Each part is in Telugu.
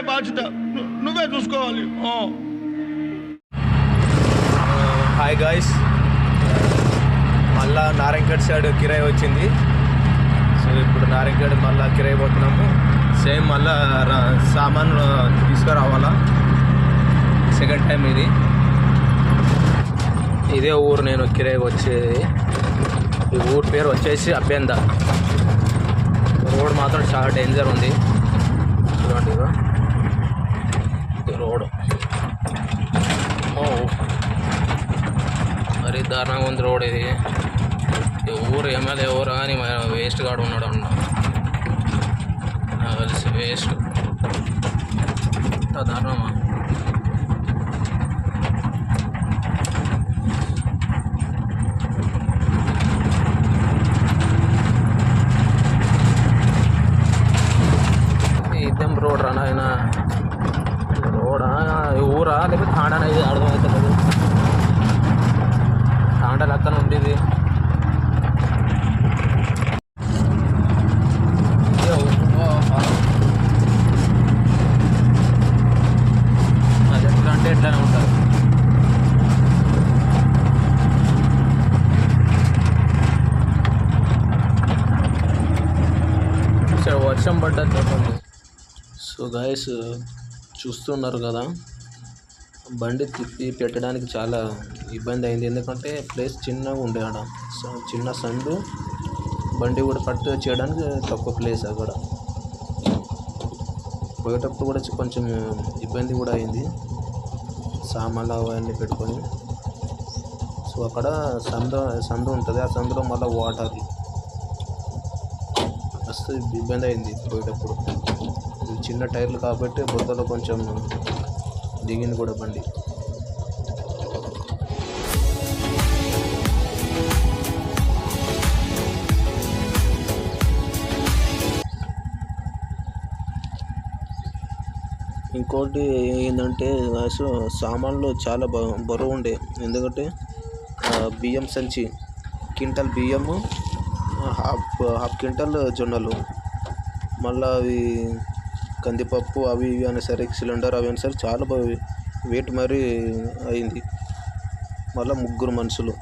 బాధ్యత. నువ్వే చూసుకోవాలి. హాయ్ గాయస్ మళ్ళా నారాయణగఢ్ సైడ్ కిరాయి వచ్చింది. సో ఇప్పుడు నారాయణగఢ్ మళ్ళా కిరాయి పోతున్నాము. సేమ్ మళ్ళా రా- సామాన్ తీసుకురావాలా? సెకండ్ టైం ఇది. ఇదే ఊరు నేను కిరాయి వచ్చేది. ఈ ఊరు పేరు వచ్చేసి అభ్యంద రోడ్ మాత్రం చాలా డేంజర్ ఉంది. చూడండి ఇగో. ఇది రోడ్ ఓ మరి దారుణంగా ఉంది రోడ్ ఇది. ఊరు ఎమ్మెల్యే ఎవరు కానీ వేస్ట్ కాడు ఉన్నాడు అన్న. నాకు తెలిసి వేస్ట్ దారుణమా? రోడ్ రా నాయన రోడా? ఊరా? లేకపోతే తాండానా ఇది తాండా ఇది అది అంటే ఎట్లానే ఉంటారు. వర్షం పడ్డట్టు సో గాయస్ చూస్తున్నారు కదా. బండి తిప్పి పెట్టడానికి చాలా ఇబ్బంది అయింది. ఎందుకంటే ప్లేస్ చిన్నగా ఉండే ఆడ. సో చిన్న సందు బండి కూడా పట్టు చేయడానికి తక్కువ ప్లేస్ అక్కడ. పోయేటప్పుడు కూడా కొంచెం ఇబ్బంది కూడా అయింది. సామాన్లు అవన్నీ పెట్టుకొని. సో అక్కడ సందు సందు ఉంటుంది. ఆ సందులో మళ్ళీ వాటర్ మస్తు ఇబ్బంది అయింది పోయేటప్పుడు. చిన్న టైర్లు కాబట్టి బుద్ధలో కొంచెం దిగింది కూడా బండి. ఇంకోటి ఏంటంటే అసలు సామాన్లు చాలా బరువు ఉండే. ఎందుకంటే ఆ, బియ్యం సంచి క్వింటల్ బియ్యము హాఫ్ హాఫ్ క్వింటల్ జొన్నలు. మళ్ళీ అవి కందిపప్పు అవి ఇవి అనేసరికి సరే సిలిండర్ అవి అనేసరికి సరే చాలా వెయిట్ మరీ అయింది. మళ్ళీ ముగ్గురు మనుషులు.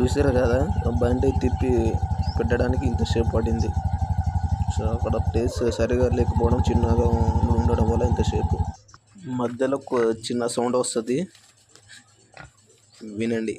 చూసారు కదా ఆ బండి తిప్పి పెట్టడానికి ఇంతసేపు పడింది. సో అక్కడ ప్లేస్ సరిగా లేకపోవడం చిన్నగా ఉండడం వల్ల ఇంతసేపు మధ్యలో చిన్న సౌండ్ వస్తుంది. వినండి.